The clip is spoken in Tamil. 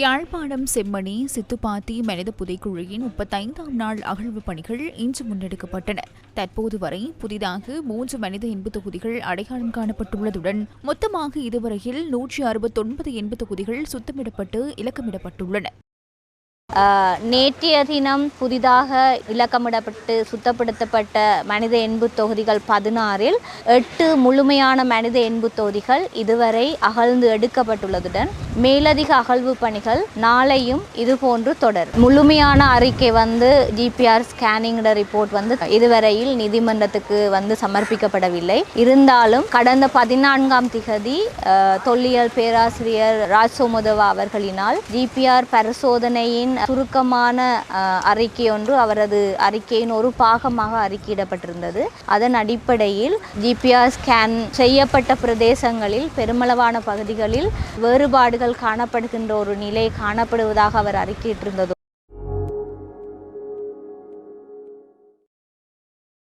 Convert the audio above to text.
யாழ்ப்பாணம் செம்மணி சித்துப்பாத்தி மனித புதைக்குழுவின் முப்பத்தைந்தாம் நாள் அகழ்வு பணிகள் இன்று முன்னெடுக்கப்பட்டன. தற்போது வரை புதிதாக மூன்று மனித எண்பு தொகுதிகள் அடையாளம் காணப்பட்டுள்ளதுடன் மொத்தமாக இதுவரையில் நூற்றி அறுபத்தொன்பது எண்பு தொகுதிகள் சுத்தமிடப்பட்டு இலக்கமிடப்பட்டுள்ளன. நேற்றைய தினம் புதிதாக இலக்கமிடப்பட்டு சுத்தப்படுத்தப்பட்ட மனித எண்பு தொகுதிகள் பதினாறில் எட்டு முழுமையான மனித எண்பு தொகுதிகள் இதுவரை அகழ்ந்து எடுக்கப்பட்டுள்ளதுடன் மேலதிக அகழ்வு பணிகள் நாளையும் இதுபோன்று தொடரும் முழுமையான அறிக்கை வந்து ஜிபிஆர் ஸ்கேனிங் ரிப்போர்ட் வந்து இதுவரையில் நீதிமன்றத்துக்கு வந்து சமர்ப்பிக்கப்படவில்லை. இருந்தாலும் கடந்த பதினான்காம் திகதி தொல்லியல் பேராசிரியர் ராஜ்சோமுதவா அவர்களினால் ஜிபிஆர் பரிசோதனையின் சுருக்கமான அறிக்கை ஒன்று அவரது அறிக்கையின் ஒரு பாகமாக அறிக்கையிடப்பட்டிருந்தது. அதன் அடிப்படையில் ஜிபிஆர் ஸ்கேன் செய்யப்பட்ட பிரதேசங்களில் பெருமளவான பகுதிகளில் வேறுபாடு காணப்படுகின்ற ஒரு நிலை காணப்படுவதாக அவர் அறிக்கையிட்டிருந்தது.